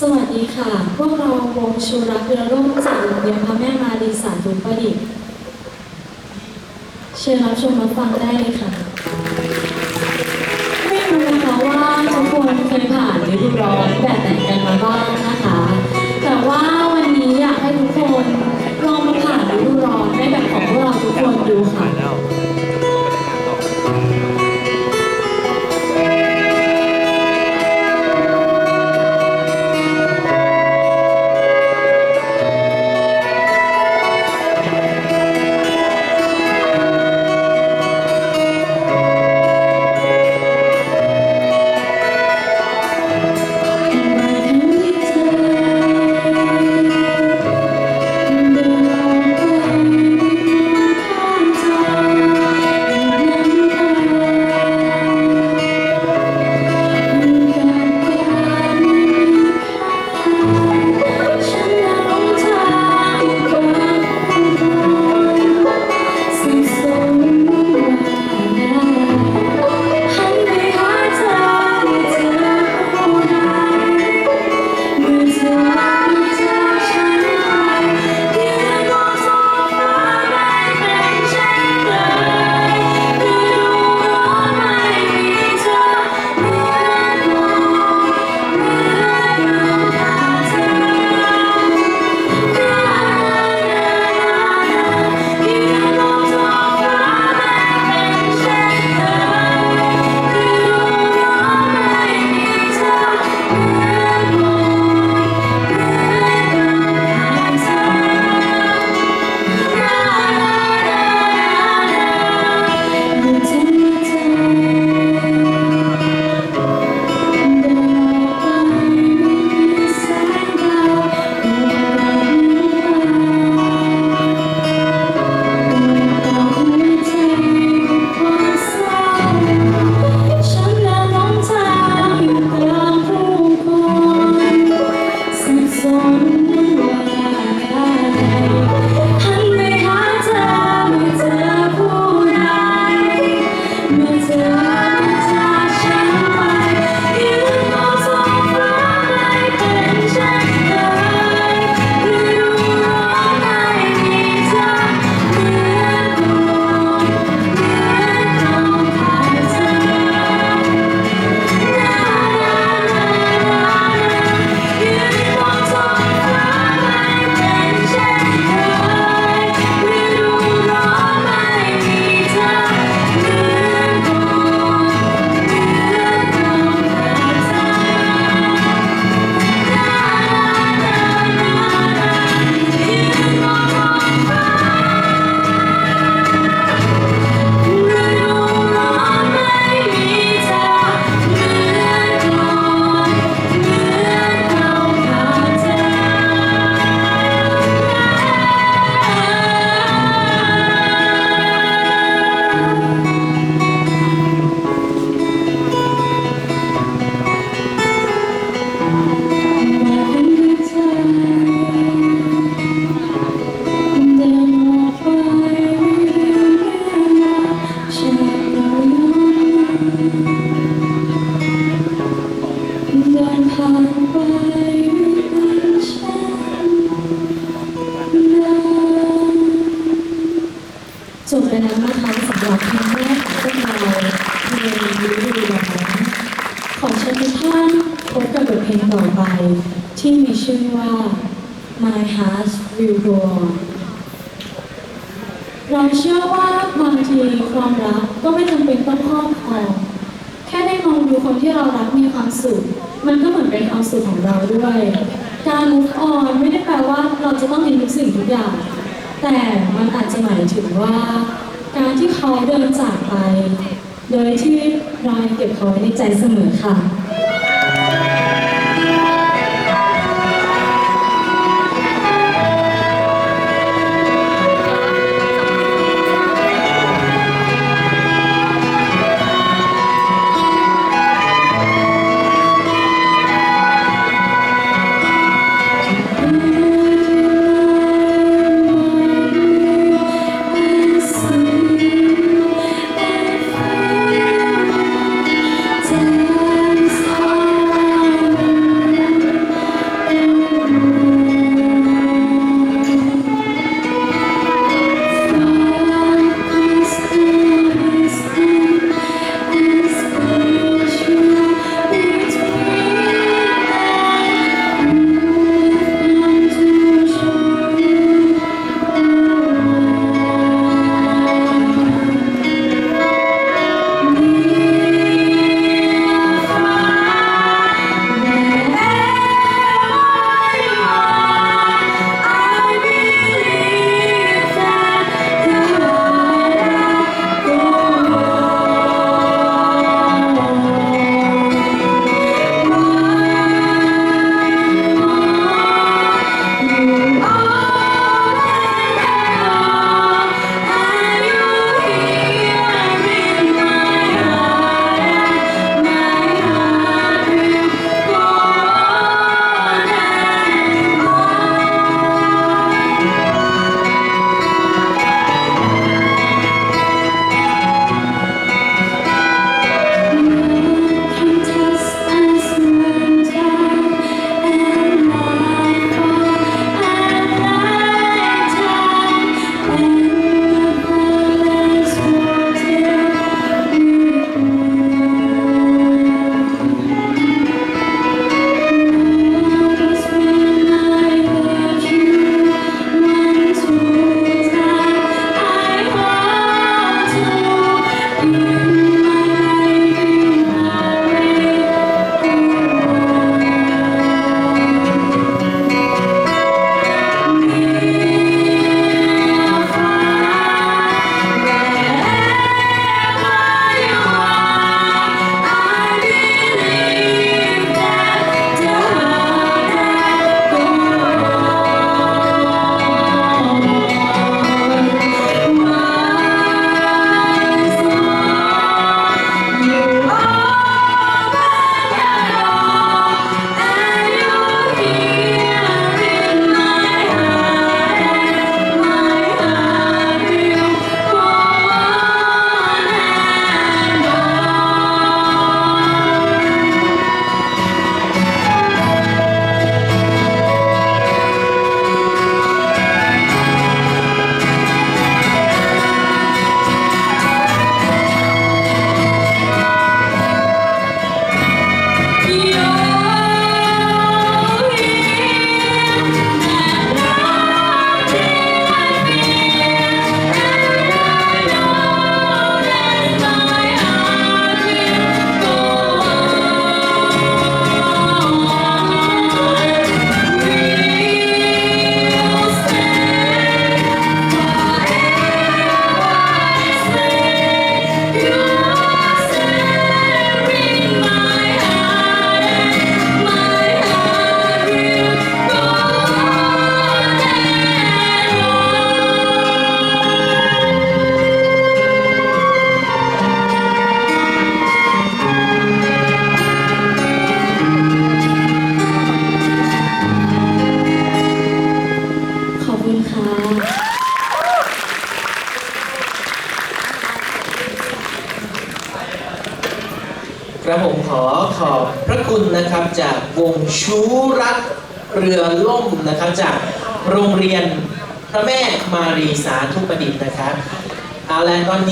สวัสดีค่ะ พวกเราวงชูรักเรือร่มจากโรงเรียนพระแม่มารีสาธุประดิษฐ์เชิญรับชมรับฟังได้เลยค่ะ ไม่รู้นะคะว่าทุกคนเคยผ่านฤดูร้อนแบบไหนกันมาบ้างนะคะ ครับเพลงแรกของพวกเราเพลงฤดูร้อนขอเชิญทุกท่านพบกับบทเพลงต่อไป ที่มีชื่อว่า My Heart Will Go On เราเชื่อว่าบางทีความรักก็ไม่จำเป็นต้องครอบครองแค่ได้มองดูคนที่เรารักมีความสุข มันก็เหมือนเป็นความสุขของเราด้วย การ move on ไม่ได้แปลว่าเราจะต้องเห็นทุกสิ่งทุกอย่าง แต่มันอาจจะหมายถึงว่า การที่เขาเดินจากไป โดยที่เรายเก็บเขาไว้ในใจเสมอค่ะ ครับผมขอขอบพระคุณนะครับจากวงชูรักเรือล่มนะครับ จากโรงเรียนพระแม่มารีสาธุประดิษฐ์นะครับเอาละตอนนี้